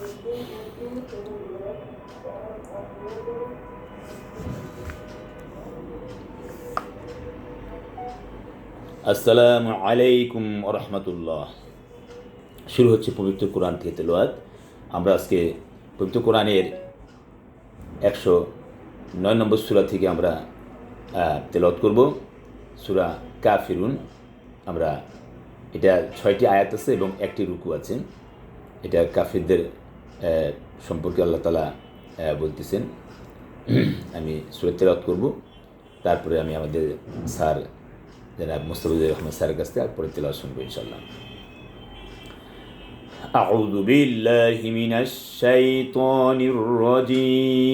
আসসালামু আলাইকুম রহমতুল্লাহ শুরু হচ্ছে পবিত্র কোরআন থেকে তেলোয়াত আমরা আজকে পবিত্র কোরআনের একশো নয় নম্বর সুরা থেকে আমরা তেলত করব। সুরা কাফিরুন, আমরা, এটা ছয়টি আয়াত আছে এবং একটি রুকু আছে। এটা কাফিরদের সম্পর্কে আল্লাহ তালা আহ, বলতেছেন আমি সুরা তেলত করব তারপরে আমি আমাদের স্যার জনাব মুস্তাফিজুর রহমান স্যারের কাছ থেকে পরে তেলাওয়াত শুনবো ইনশাল্লাহ أعوذ بالله من الشيطان الرجيم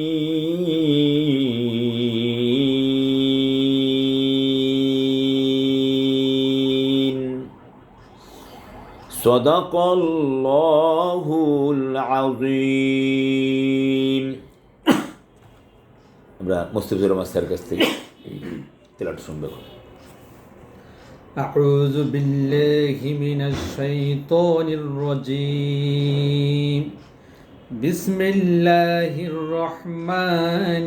صدق الله العظيم আমরা মুস্তাফিজুর রহমান স্যারের কাছ থেকে তেলাটা শুনবো এখন। أعوذ بالله من الشيطان الرجيم بسم الله الرحمن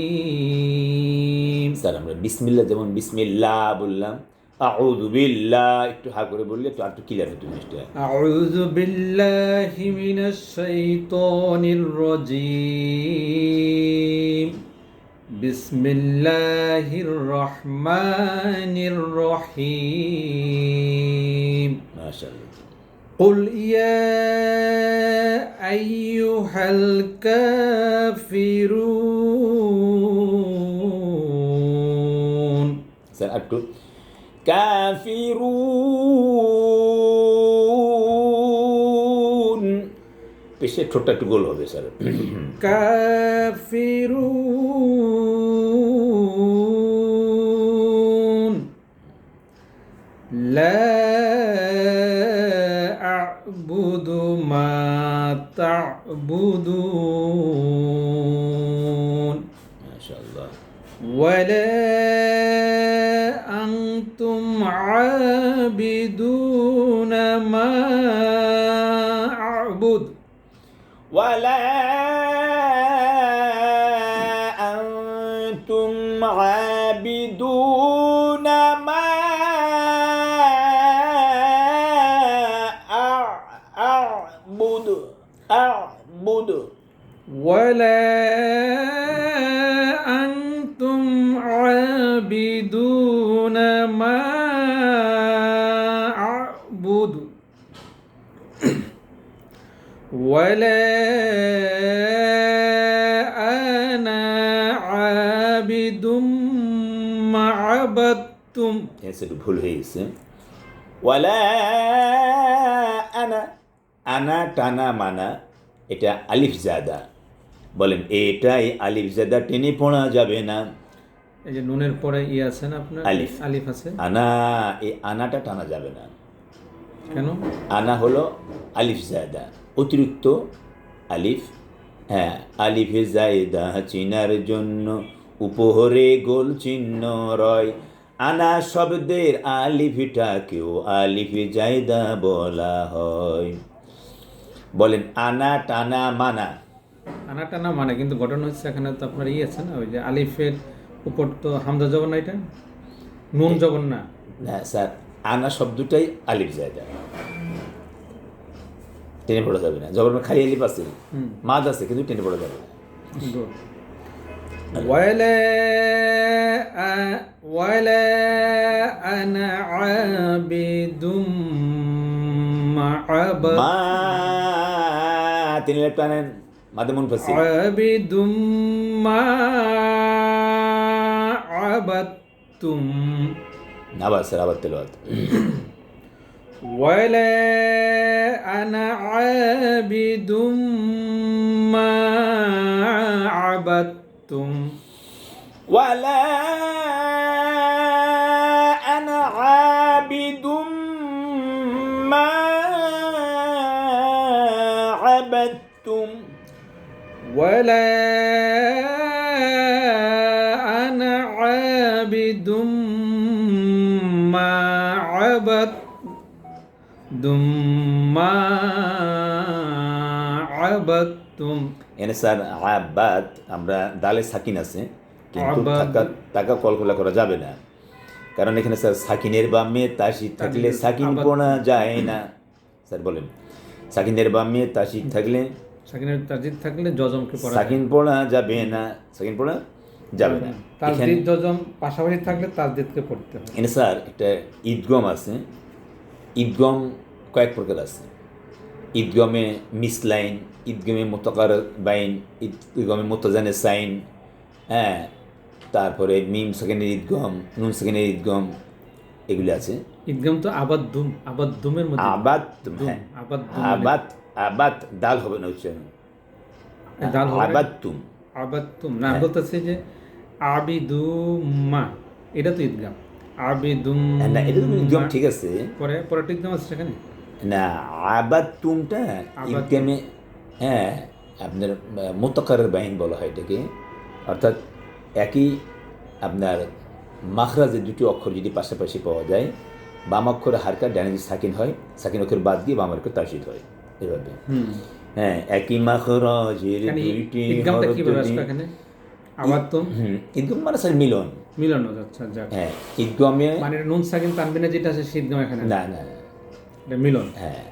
الرحيم স্যার আমরা বিসমিল্লাহ যেমন বিসমিল্লাহ বললাম أعوذ بالله تحاكر بولي تعرف كلا في أعوذ بالله من الشيطان الرجيم بسم الله الرحمن الرحيم ما شاء الله قل يا أيها الكافرون سأكتب কাফিরুন। পিছে ঠোঁটটা একটু গোল হবে স্যার। কাফিরুন। লা আ'বুদু মা তা'বুদুন। মাশাআল্লাহ। ওয়ালা عابدون ما أعبد. ولا أنتم عابدون ما أع- أعبد أعبد. ولا ولا أنا عابد ما عبدتم এসে একটু ভুল হয়ে গেছে ওয়ালা আনা আনা টানা মানা এটা আলিফ জাদা বলেন এটাই আলিফ জাদা টেনে পড়া যাবে না এই যে নুনের পরে ই আছে না আপনার আলিফ। আলিফ আছে আনা এই আনাটা টানা যাবে না কেন আনা হলো আলিফ জায়দা অতিরিক্ত আলিফ। হ্যাঁ আলিফে জায়দা চিনার জন্য উপহরে গোল চিহ্ন রয়। আনা শব্দের আলিফটাকেও আলিফে জায়দা বলা হয়। বলেন আনা টানা মানা। আনা টানা মানে কিন্তু ঘটনা হচ্ছে এখানে তো আপনার ই আছে না ওই যে আলিফের উপর তো হামদা জবর না এটা? নুন জবর না? না স্যার আনা শব্দটাই আলিফ জায়দা। টেনে পড়া যাবে না জবর খালি আলিফ আছে হুম মাদ আছে কিন্তু টেনে পড়া যাবে না good. ولا أ- ولا أنا عابد ما عبد মা তিনি লেফট আনেন মাদে মন ফাসি عابد ما عبدتم আবার স্যার আবার তেলাওয়াত ولا أنا عابد ما عبدتم. ولا أنا عابد ما عبدتم. ولا আবাদতুম এনে স্যার আবাদ আমরা দালে সাকিন আছে কিন্তু টাকা কলকলা করা যাবে না। কারণ এখানে স্যার সাকিনের বামে তাসি থাকলে সাকিন পোনা যায় না। স্যার বলেন। সাকিনের বামে তাসি থাকলে? সাকিনের তাজিদ থাকলে জজমকে পড়া সাকিন পড়া যাবে না। সাকিন পড়া যাবে না। তাজদিদ যজম পাশাপাশি থাকলে তাজদিদকে পড়তে হবে এনে স্যার একটা ঈদগম আছে। ঈদগম কয়েক প্রকার আছে। ঈদগমে মিসলাইন ঈদগমে মোতকার বাইন ঈদগমে মোতজানে সাইন হ্যাঁ তারপরে মিম সেকেন্ডের ঈদগম নুন সেকেন্ডের ঈদগম এগুলি আছে। ঈদগাম তো আবাদ্দুম আবাদ্দুমের মধ্যে। আবাদ দুম, হ্যাঁ। আবাদ্দুম আবাদ আবাদ দাল হবে না উচ্চারণ দাল হবে না? আবাদ তুম না বলতেছে যে আবিদুম্মা এটা তো ঈদগাম আবিদুম না এটা তো ঈদগম ঠিক আছে। পরে পরেরটা ঈদগাম আছে সেখানে না আবাদ তুমটা আবাদ হ্যাঁ আপনার মোতকারের বাহিন বলা হয় এটাকে। অর্থাৎ একই আপনার মাখরাজের দুটি অক্ষর যদি পাশাপাশি পাওয়া যায় বাম অক্ষরে হারকা ডানে সাকিন হয় সাকিন অক্ষর বাদ দিয়ে বাম অক্ষর তাসিদ হয় এভাবে। হ্যাঁ একই মাখরাজের দুইটি আবাদ্দুম হুম ঈদগম মানে স্যার মিলন। মিলন আচ্ছা। যাক হ্যাঁ ঈদগমে মানে নুন সাকিন তানবিনে যেটা আছে ঈদগাম এখানে না না এটা মিলন? হ্যাঁ।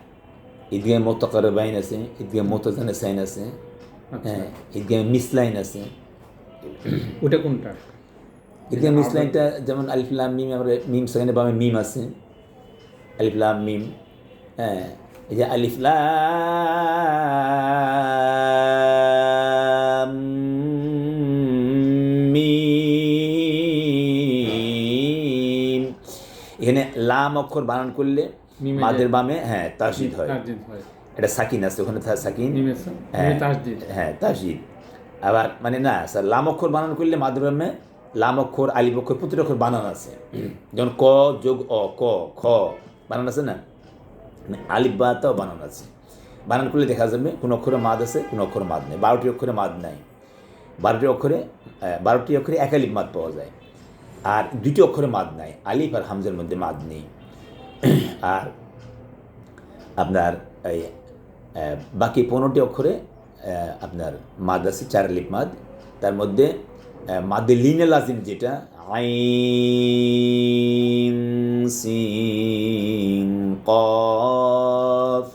ঈদগামে মোতকারের বাইন আছে ঈদগামে মোতজানে সাইন আছে। আচ্ছা। হ্যাঁ ঈদগামে মিসলাইন আছে। ওটা কোনটা? ঈদগাহ মিসলাইনটা যেমন আলিফলাম মিম আমরা মিম সেখানে বামে মিম আছে। আলিফলাম মিম হ্যাঁ। এই যে আলিফলাম লাম অক্ষর বানান করলে মাদের বামে হ্যাঁ তাসিদ হয়। এটা সাকিন আছে ওখানে সাকিন। হ্যাঁ। মিমে হ্যাঁ তাসিদ আবার মানে না স্যার লাম অক্ষর বানান করলে মাধ্যমে লাম অক্ষর আলিফ অক্ষর প্রতিটা অক্ষর বানান আছে। যেমন ক যোগ অ ক খ বানান আছে না? মানে বা বাতাও বানান আছে। বানান করলে দেখা যাবে কোন অক্ষরে মাদ আছে কোন অক্ষরে মাদ নেই। বারোটি অক্ষরে মাদ নাই। বারোটি অক্ষরে বারোটি অক্ষরে এক আলিফ মাদ পাওয়া যায়। আর দুটি অক্ষরে মাদ নাই। আলিফ আর হামজের মধ্যে মাদ নেই। আর আপনার এই বাকি পনেরোটি অক্ষরে আপনার মাদ আছে, চার লিপ মাদ। তার মধ্যে মাদে লিনে লাজিম যেটা, আইন, সিন, কফ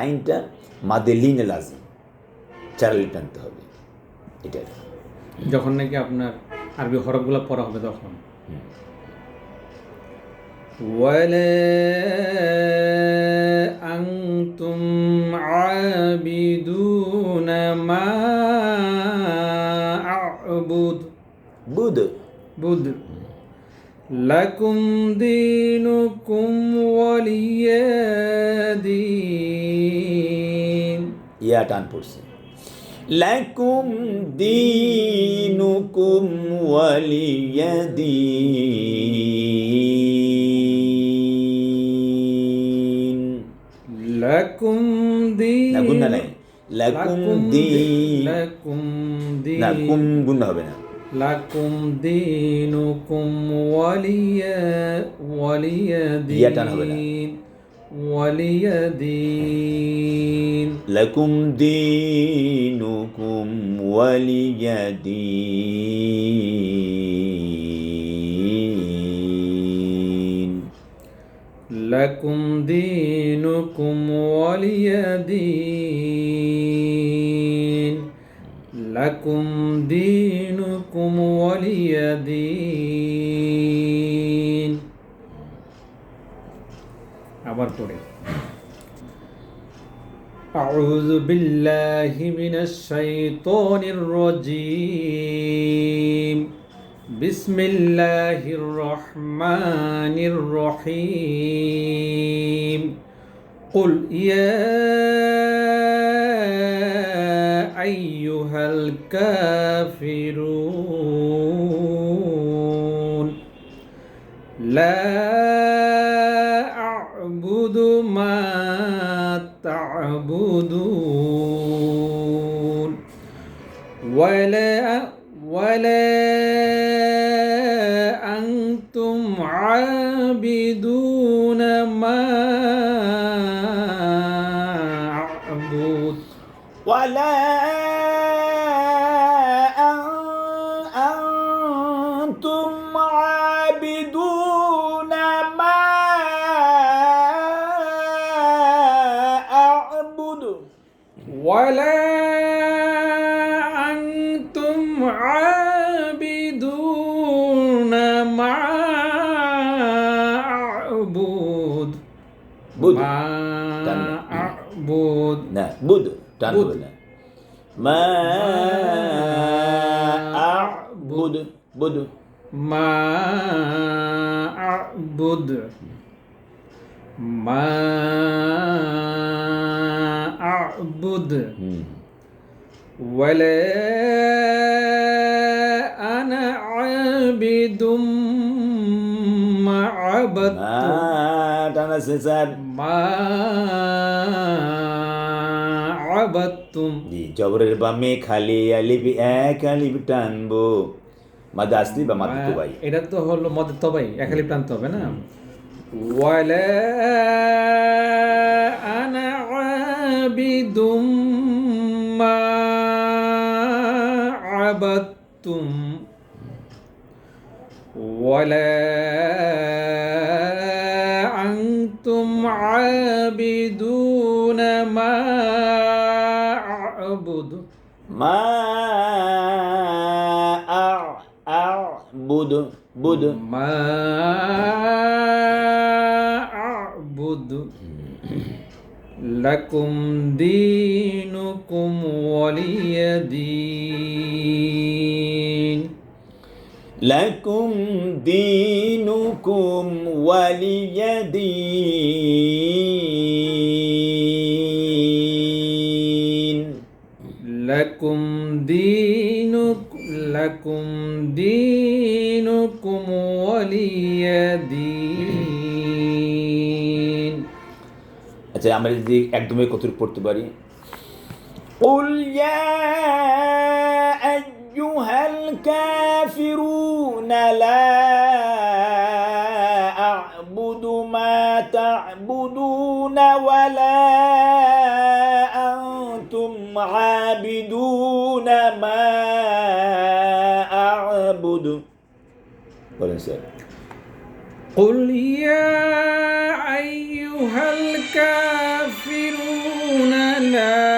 আইনটা মাদে লিনে লাজিম। চার লিপ টানতে হবে। এটা যখন নাকি আপনার আরবি হরফগুলো পড়া হবে তখন ولا أنتم عابدون ما أعبد বুধ বুধ لكم دينكم ولي دين ইয়া টান পড়ছে لكم دينكم ولي دين লাকুম দিন না গুন্না নাই লাকুম দিন লাকুম দিন না কুম গুন্না হবে না লাকুম দিনুকুম ওয়ালিয়া ওয়ালিয়া ইয়া টান হবে না। ولي دين لكم دينكم ولي دين لكم دينكم ولي دين لكم دينكم ولي دين আবার পড়ে أعوذ بالله من الشيطان الرجيم بسم الله الرحمن الرحيم قل يا أيها الكافرون ولا ولا أنتم عابدون ما أعبد. ولا تعبد ما أعبد. بد ما أعبد. ما أعبد. ولا أنا عابد. ما عبد ما تنسى ما عبدتم জি জবরের বামে খালি আলিফ এক আলিফ টানবো মাদা আসলি বা মাদা তো ভাই এটা তো হলো মদের তবাই একালি প্রান্ত হবে না ওয়ালা আনা আবিদুম মা আবাদতুম ولا أنتم عابدون ما أعبد মা বুধ বুধ ما أعبد لكم دينكم ولي دين لكم دينكم ولي دين دينكم لكم دينكم ولي دين আচ্ছা আমরা যদি একদমই কত পড়তে পারি قل يا أيها الكافرون لا أعبد ما تعبدون ولا أنتم عابدون وسلم قل يا أيها الكافرون لا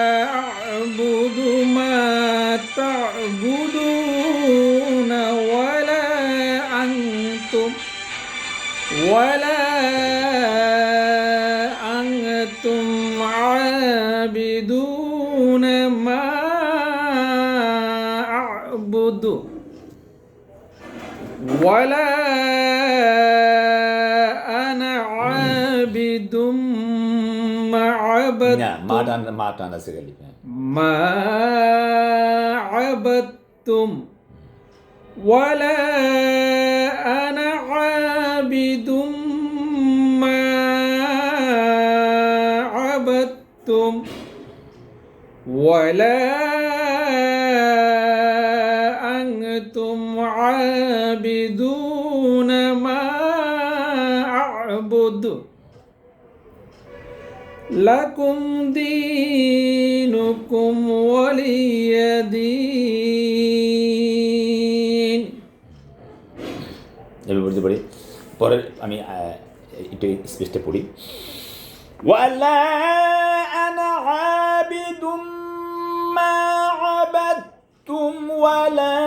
ولا أنا عابد نعم، ما عبد ما دان ما دان ما عبدتم. ولا أنا عابد ما عبدتم. ولا عابدون ما أعبد لكم دينكم ولي دين এবার বলতে পারি পরের আমি আহ, একটু স্পেসটা পড়ি ولا أنا عابد ما عبدتم ولا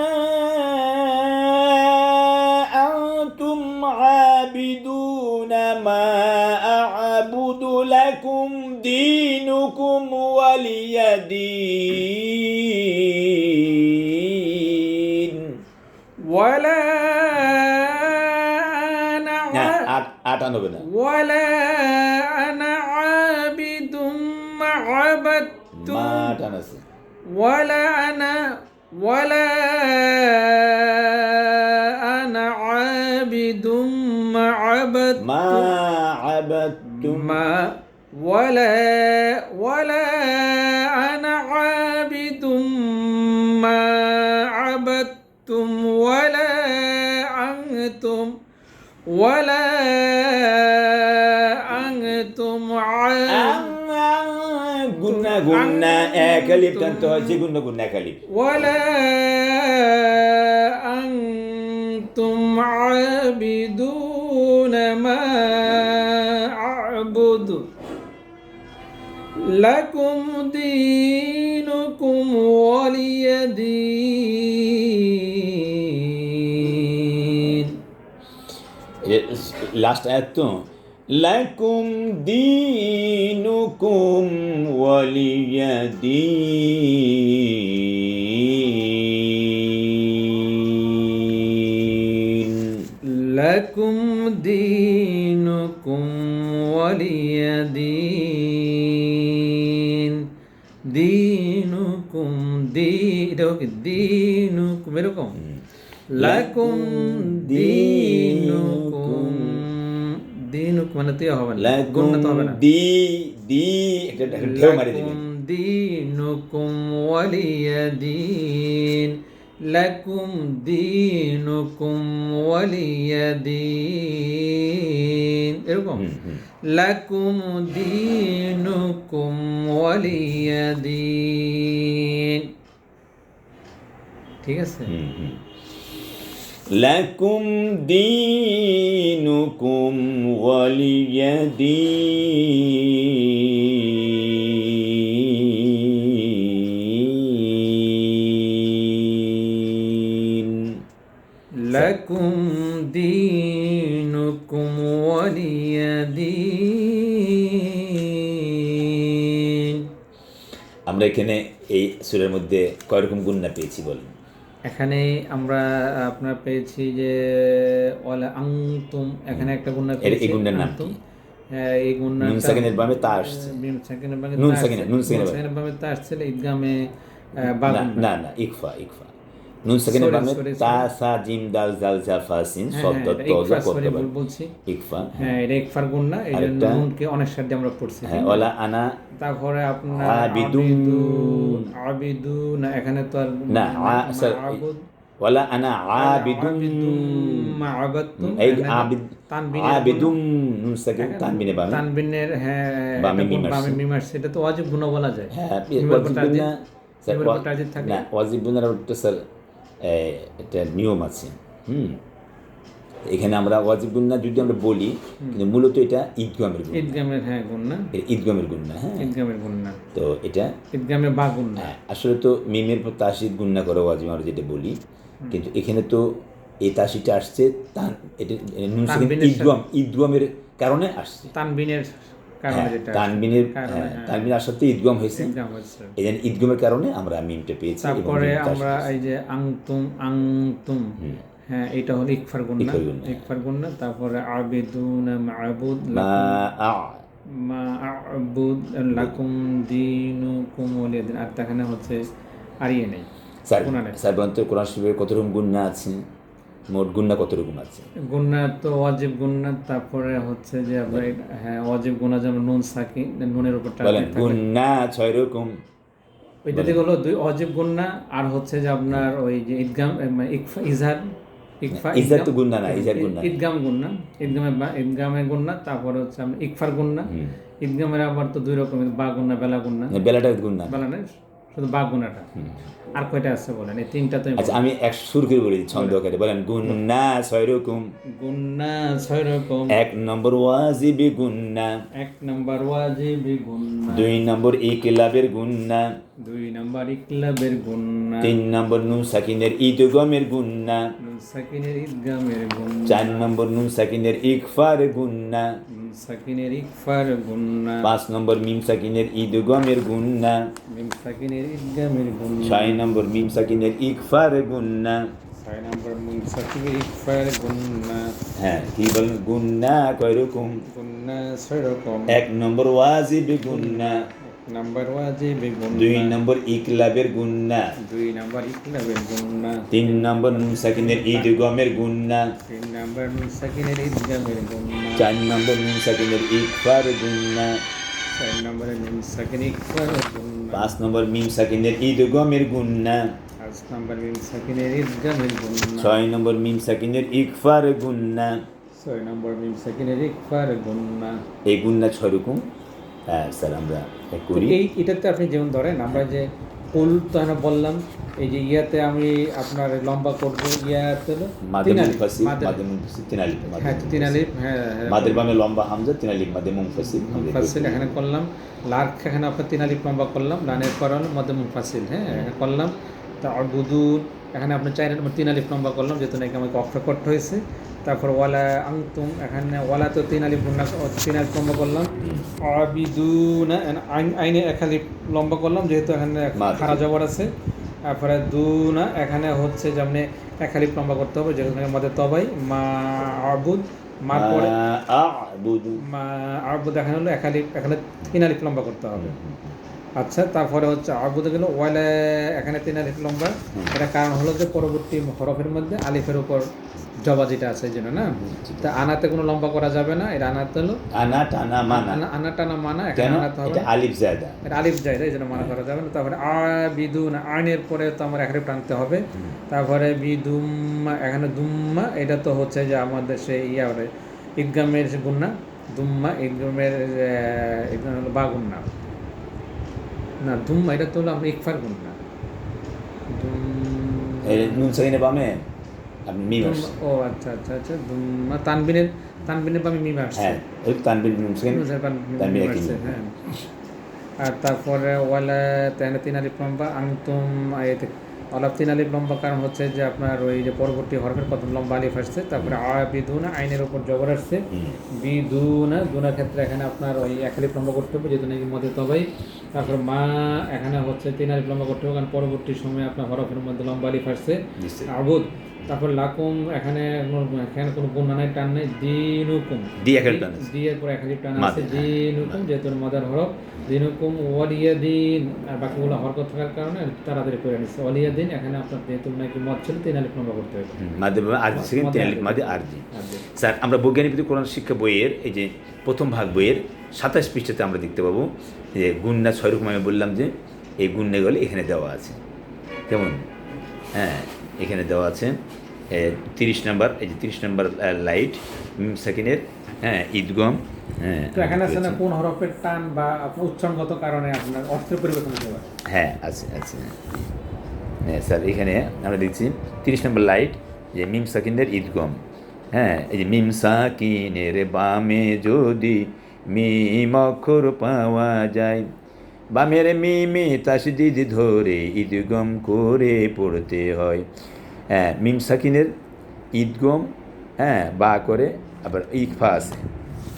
قلنا قلنا أكلب آه، تنتهزي قلنا قلنا أكلب ولا أنتم عابدون ما أعبد. لكم دينكم ولي دين. إيه، لاست لكم دينكم ولي دين. لكم دينكم ولي دين. دينكم دينكم لكم دينكم দিনুক মানে তুই হবে না হবে না দি দি একটা ঢেউ মারি দিনুকুম ওয়ালিয়া দিন লাকুম দিনুকুম ওয়ালিয়া দিন এরকম। লাকুম দিনুকুম ওয়ালিয়া দিন ঠিক আছে হুম, হুম। লাকুম দিনুকুম ওয়ালিয়া দিন لكم دينكم ولي دين আমরা এখানে এই সুরের মধ্যে কয় রকম গুন্না পেয়েছি বলেন এখানে আমরা আপনার পেয়েছি যে ওয়ালা আংতুম এখানে একটা গুণা এর- এই গুণের নাম। কি? হ্যাঁ, এই গুণা নুন সাকিনের বামে তা আসছে নুন সাকিনের বামে নুন সাকিনের- নুন সাকিনের বামে। তা আসছে ইদগামে না না ইকফা ইকফা নুন সাকিনের বামে তা সা জিম দাল জাল জা ফা সিন শব্দ তজ করতে বলছি ইকফা হ্যাঁ এটা ইকফার গুণ না এই জন্য? নুনকে অনেক সাথে আমরা পড়ছি হ্যাঁ ওলা আনা তারপরে আপনার আবিদুন। আবিদুন আবিদু না এখানে তো আর না স্যার ওলা আনা আবিদুম মা'বাদতুম। এই আবিদ আবিদুম নুন সাকিন তানবিনে বামে তানবিনের হ্যাঁ বামে এটা মিম বামে আসছে। মিম তো ওয়াজিব গুণ বলা যায় হ্যাঁ মিমের ওয়াজিব পর তাজিদ- স্যার মিমের পর? না ওয়াজিব গুন্নার একটা স্যার একটা নিয়ম আছে হুম? এখানে আমরা ওয়াজিব গুন্না যদি আমরা বলি কিন্তু মূলত এটা ঈদগামের গুণ ঈদগামের হ্যাঁ গুণ না। ঈদগামের গুন্না হ্যাঁ? ঈদগামের গুণ না। তো এটা ঈদগামে বা গুণ না। হ্যাঁ, আসলে তো মিমের পর তাসিদ গুন্না করে ওয়াজিব আমরা যেটা বলি কিন্তু এখানে তো এই তাসিটা আসছে তান এটা ঈদগাম ঈদগামের কারণে আসছে। তানবিনের তানবিনের হ্যাঁ, হ্যাঁ। তানবিন তো হয়েছে। এই জন্য কারণে আমরা মিমটা পেয়েছি তারপরে আমরা এই যে আংতুম আংতুম হ্যাঁ এটা হলো ইকফার ইকফার তারপরে আবিদুন মা'বুদ মা আ। মা আবুদ লাকুম দিনুকুম ওয়ালিয়া দিন আর হচ্ছে আর ইয়ে নেই। স্যার কোরআন শরীফের কত রকম গুন্না আছে? মোট গুন্না কত রকম আছে গুন্না তো ওয়াজিব গুন্না তারপরে হচ্ছে যে আপনার হ্যাঁ ওয়াজিব গুন্না যেমন নুন সাকি নুনের উপর গুন্না ছয় রকম। হলো দুই অজিব গুন্না আর হচ্ছে যে আপনার ওই যে ঈদগাম মানে ইকফা ইজহার তো গুন্না না গুন্না। ঈদগাম গুন্না ঈদগামে গুন্না তারপরে হচ্ছে আপনার ইকফার গুন্না। ঈদগামের আবার তো দুই রকমের বা গুন্না বেলা গুন্না। বেলাটা গুন্না। বেলা নেই শুধু বা গুন্নাটা আর কয়টা আছে বলেন? এই তিনটা তো আচ্ছা আমি এক সুর করে বলি ছন্দ করে বলেন গুন্না ছয় রকম গুন্না ছয় রকম এক নম্বর ওয়াজিবি গুন্না। এক নম্বর ওয়াজিব গুন্না। দুই নম্বর ইকলাবের গুন্না। দুই নম্বর ইকলাবের গুন্না। তিন নম্বর নুন সাকিনের ঈদগমের গুন্না। নুন সাকিনের ঈদগামের গুন্না। চার নম্বর নুন সাকিনের ইকফার গুন্না। নুন সাকিনের ইকফার গুন্না পাঁচ নম্বর মিম সাকিনের ঈদগমের গুন্না মিম সাকিনের ঈদগামের গুন্না ছয় নম্বর মিম সাকিনের ইকফার গুন্না ছয় নম্বর মিম সাকিনের ইকফার গুন্না হ্যাঁ কি বলেন গুন্না কয় রকম গুন্না ছয় রকম এক নম্বর ওয়াজিব গুন্না নম্বর ওয়াজিব গুন্না দুই নম্বর ইকলাবের গুন্না দুই নম্বর ইকলাবের গুন্না তিন নম্বর নুন সাকিনের ঈদগমের গুন্না তিন নম্বর নুন সাকিনের ঈদগামের গুন্না চার নম্বর নুন সাকিনের ইকফার গুন্না চার নম্বরে নুন সাকিন ইকফার গুন্না পাঁচ নম্বর মিম সাকিনের ঈদগমের গুন্না পাঁচ নম্বর মিম সাকিনের ঈদগামের গুন্না ছয় নম্বর মিম সাকিনের ইকফার গুন্না ছয় নম্বর মিম সাকিনের ইকফার গুন্না এই গুন্না ছয় রকম হ্যাঁ স্যার আমরা করি। এই এটাতে আপনি যেমন ধরেন আমরা যে কুল তো বললাম এই যে ইয়াতে আমি আপনার লম্বা করব ইয়াতে হ্যাঁ হ্যাঁ হ্যাঁ। মাদের বামে লম্বা হামজা তিন আলিফ মাদে মুনফাসিল এখানে করলাম। লার্ক এখানে আপনার তিন আলিফ লম্বা করলাম লানের পর হলো মুনফাসিল হ্যাঁ এখানে করলাম। তা অবুদুর এখানে আপনি চার নম্বর তিন লম্বা করলাম যেহেতু নাকি আমাকে অক্ষর করতে হয়েছে। তারপর ওয়ালা আংতুম এখানে ওয়ালা তো তিন আলিফ গুন্না তিন আলিফ লম্বা করলাম। আবিদুনা আইনে এক আলিফ লম্বা করলাম যেহেতু এখানে। খারা জবর আছে। তারপরে দুনা এখানে হচ্ছে যে আপনি এক আলিফ লম্বা করতে হবে যেখানে মধ্যে তবাই। মা আবুদ মার পরে মা আবুদ এখানে হলো এক আলিফ এখানে তিন আলিফ লম্বা করতে হবে। আচ্ছা তারপরে হচ্ছে আবুদ গেল ওয়ালে এখানে তিন আলিফ লম্বা। এটা কারণ হলো যে পরবর্তী হরফের মধ্যে আলিফের উপর জবা যেটা আছে জন্য না? তা আনাতে কোনো লম্বা করা যাবে না এটা আনাতে হলো? আনা টানা মানা। আনা আনাটা না মানা কেন? এটা আলিফ জায়দা। এটা আলিফ যায় এই জন্য মানা করা যাবে না। তারপরে আ বিদুন আইনের পরে তো আমার এখানে টানতে হবে। তারপরে বিদুম্মা এখানে দুম্মা এটা তো হচ্ছে যে আমাদের সেই ইয়া ঈদগামের গুন্না দুম্মা ঈদগামের ঈদগাম হলো বা গুন্না না। দুম্মা এটা তো হলো আমরা ইকফার গুন্না নুন সাকিনের বামে? আপনি মিম আসছে ও আচ্ছা আচ্ছা আচ্ছা দুম্মা তানবিনের তানবিনের আমি মিম আসছে হ্যাঁ ওই তানবির নুন সাকিন তানবির তানবির একই হ্যাঁ। আর তারপরে ওয়ালা তেন তিন আলিফ লম্বা আংতুম আয়াতে অলাপ তিন আলিফ লম্বা কারণ হচ্ছে যে আপনার ওই যে পরবর্তী হরফের প্রথম লম্বা আলিফ আসছে তারপরে আ আইনের উপর জবর আসছে। দুনার ক্ষেত্রে এখানে আপনার ওই এক আলিফ লম্বা করতে হবে যেহেতু নাকি মধ্যে তবাই তারপর মা এখানে হচ্ছে তিন আলিফ লম্বা করতে হবে কারণ পরবর্তী সময়ে আপনার হরফের মধ্যে লম্বা আলিফ আসছে। আবুদ তারপর লাকুম এখানে এখানে কোনো গুণা নাই টান নাই দিনুকুম। দি একের টান আছে। দি এর পর এক হাজার টান আছে দিনুকুম যেহেতু মাদার হরফ দিনুকুম ওয়ালিয়া দিন আর বাকিগুলো হরকত থাকার কারণে তাড়াতাড়ি করে নিচ্ছে ওয়ালিয়া দিন এখানে আপনার যেহেতু নাকি মদ ছিল তিন আলিফ নম্বর করতে হবে। বামে আরজি সেকেন্ড তিন আলিফ মাদে আর যে স্যার আমরা বৈজ্ঞানিক কোরআন শিক্ষা বইয়ের এই যে প্রথম ভাগ বইয়ের সাতাশ পৃষ্ঠাতে আমরা দেখতে পাবো যে গুন্না ছয় রকম আমি বললাম যে এই গুন্নাগুলো এখানে দেওয়া আছে। কেমন? হ্যাঁ এখানে দেওয়া আছে। তিরিশ নাম্বার এই যে তিরিশ নাম্বার লাইট মিম সেকেন্ডের হ্যাঁ ঈদগম হ্যাঁ এখানে আছে না কোন হরফের টান বা উচ্চারণগত কারণে আপনার অর্থের পরিবর্তন হতে পারে? হ্যাঁ আছে আছে। হ্যাঁ স্যার এখানে আমরা দেখছি তিরিশ নম্বর লাইট যে মিম সাকিনের ঈদগম। হ্যাঁ এই যে মিম সাকিনের বামে যদি মিম অক্ষর পাওয়া যায় বামের মিমে তাসদিদ ধরে ঈদগম করে পড়তে হয়। হ্যাঁ মিম সাকিনের ঈদগম হ্যাঁ বা করে আবার ইকফা আছে।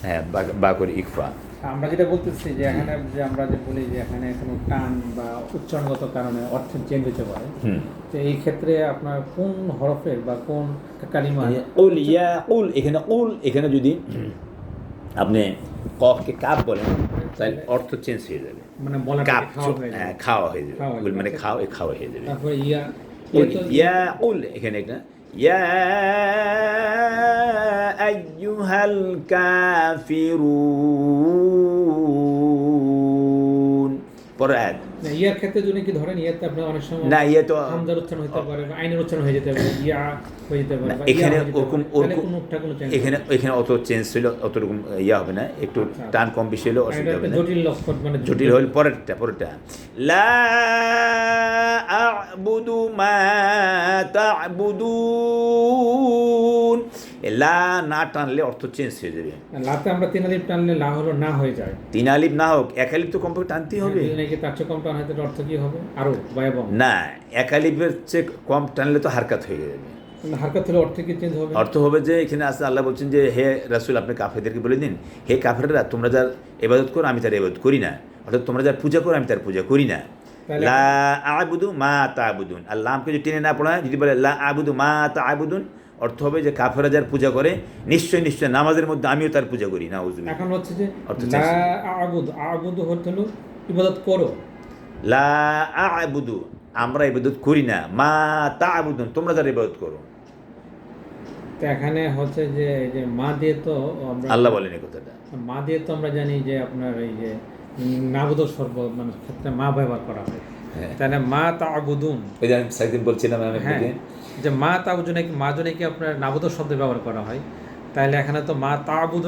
হ্যাঁ বা- করে ইকফা। আমরা যেটা বলতেছি যে এখানে যে আমরা যে বলি যে এখানে কোনো টান বা উচ্চারণগত কারণে অর্থ চেঞ্জ হতে পারে। তো এই ক্ষেত্রে আপনার কোন হরফের বা কোন কালিমা উল ইয়া উল এখানে উল এখানে যদি আপনি কফকে কাপ বলেন তাহলে অর্থ চেঞ্জ হয়ে যাবে। মানে কাপ খাওয়া হয়ে হ্যাঁ, যাবে। খাওয়া হয়ে যাবে। খাওয়া মানে যাবে। খাওয়া খাওয়া হয়ে যাবে। তারপরে ইয়া ইয়া তো- ইয়া উল এখানে একটা ইয়া আইয়ুহাল কাফিরুন পরে আয়াত না, ইয়ার ক্ষেত্রে যদি কি ধরেন ইয়াতে আপনার অনেক সময় না ইয়ে তো হামজার উচ্চারণ হতে পারে বা আইনের উচ্চারণ হয়ে যেতে পারে ইয়া হয়ে যেতে পারে এখানে ওরকম ওরকম এখানে এখানে অত চেঞ্জ হইলে অত রকম ইয়া হবে না একটু আচ্ছা। টান কম বেশি হলে অসুবিধা হবে না। জটিল লক্ষণ মানে জটিল হল পরেরটা পরেরটা। লা আ'বুদু মা তা'বুদুন। লা না টানলে অর্থ চেঞ্জ হয়ে যাবে লাতে আমরা তিন আলিফ টানলে লা হলো না হয়ে যায় তিন আলিফ না হোক এক আলিফ তো কমপক্ষে টানতেই হবে নাকি তার চেয়ে কম টান হয় অর্থ কি হবে আরও বা না এক আলিফের চেয়ে কম টানলে তো হারকাত হয়ে যাবে হারকাত হলে অর্থ কি চেঞ্জ হবে অর্থ হবে যে এখানে আসলে আল্লাহ বলছেন যে হে রাসুল আপনি কাফেরদেরকে বলে দিন হে কাফেররা তোমরা যার এবাদত করো আমি তার এবাদত করি না অর্থাৎ তোমরা যার পূজা করো আমি তার পূজা করি না লা আবুদু মা তা আবুদুন আর লামকে যদি টেনে না পড়ায় যদি বলে লা আবুদু মা তা আবুদুন অর্থ হবে যে কাফেরা যার পূজা করে নিশ্চয় নিশ্চয় নামাজের মধ্যে আমিও তার পূজা করি না এখন হচ্ছে যে। আবুদ আবুদ হলো ইবাদত করো। লা আবুদু আমরা ইবাদত করি না। মা তা আবুদুন তোমরা যার ইবাদত করো। এখানে হচ্ছে যে যে মা দিয়ে তো আমরা আল্লাহ বলেন এই কথাটা। মা দিয়ে তো আমরা জানি যে আপনার এই যে নাবুদ সর্ব মানে ক্ষেত্রে মা ব্যবহার করা হয়। হ্যাঁ। তাহলে মা তা আবুদুন ওই যে আমি বলছিলাম আমি হ্যাঁ। যে মা তাবুদু নাকি মা জনে কি আপনার নাবুদ শব্দ ব্যবহার করা হয়। তাহলে এখানে তো মা তাবুদু